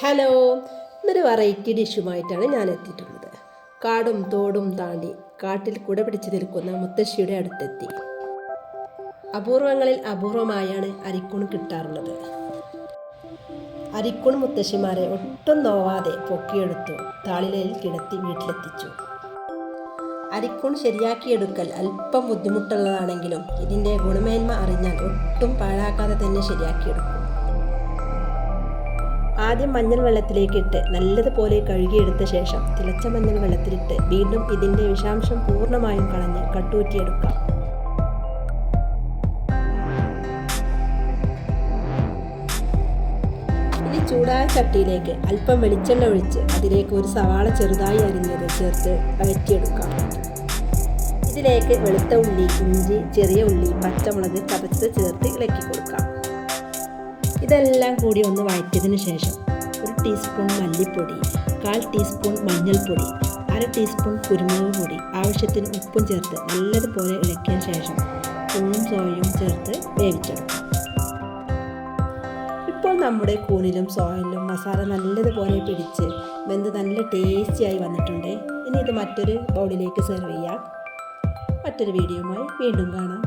Hello. ഇന്നൊരു variety ഡിഷുമായിട്ടാണ് ഞാൻ എത്തിയിട്ടുള്ളത്. കാടും തോടും താണ്ടി കാട്ടിൽ കുട പിടിച്ചു നിൽക്കുന്ന മുത്തശ്ശിയുടെ അടുത്തെത്തി. അപൂർവങ്ങളിൽ അപൂർവമായാണ് അരിക്കൂൺ കിട്ടാറുള്ളത്. അരിക്കൂൺ മുത്തശ്ശിമാരെ ഒട്ടും നോവാതെ പൊക്കിയെടുത്തു താളിലയിൽ കിടത്തി വീട്ടിലെത്തിച്ചു. അരിക്കൂൺ ശരിയാക്കിയെടുക്കൽ അല്പം ബുദ്ധിമുട്ടുള്ളതാണെങ്കിലും ഇതിന്റെ ഗുണമേന്മ അറിഞ്ഞാൽ ഒട്ടും പാഴാക്കാതെ തന്നെ ശരിയാക്കിയെടുക്കും ആദ്യം മഞ്ഞൾ വെള്ളത്തിലേക്കിട്ട് നല്ലതുപോലെ കഴുകിയെടുത്ത ശേഷം തിളച്ച മഞ്ഞൾ വെള്ളത്തിലിട്ട് വീണ്ടും ഇതിന്റെ വിഷാംശം പൂർണമായും കളഞ്ഞ് കട്ടൂറ്റിയെടുക്കാം. ഇനി ചൂടായ ചട്ടിയിലേക്ക് അല്പം വെളിച്ചെണ്ണ ഒഴിച്ച് അതിലേക്ക് ഒരു സവാള ചെറുതായി അരിഞ്ഞത് ചേർത്ത് വഴറ്റിയെടുക്കാം. ഇതിലേക്ക് വെളുത്ത ഉള്ളി ഇഞ്ചി ചെറിയ ഉള്ളി പച്ചമുളക് ചതച്ച് ചേർത്ത് ഇളക്കി കൊടുക്കാം. ഇതെല്ലാം കൂടി ഒന്ന് വഴറ്റിയതിന് ശേഷം ഒരു ടീസ്പൂൺ മല്ലിപ്പൊടി കാൽ ടീസ്പൂൺ മഞ്ഞൾപ്പൊടി അര ടീസ്പൂൺ കുരുമുളക് പൊടി ആവശ്യത്തിന് ഉപ്പും ചേർത്ത് നല്ലതുപോലെ ഇളക്കിയ ശേഷം കൂണും സോയയും ചേർത്ത് വേവിച്ചെടുക്കും. ഇപ്പോൾ നമ്മുടെ കൂണിലും സോയലിലും മസാല നല്ലതുപോലെ പിടിച്ച് വെന്ത് നല്ല ടേസ്റ്റിയായി വന്നിട്ടുണ്ട്. ഇനി ഇത് മറ്റൊരു ബൗളിലേക്ക് സെർവ് ചെയ്യാം. മറ്റൊരു വീഡിയോയുമായി വീണ്ടും കാണാം.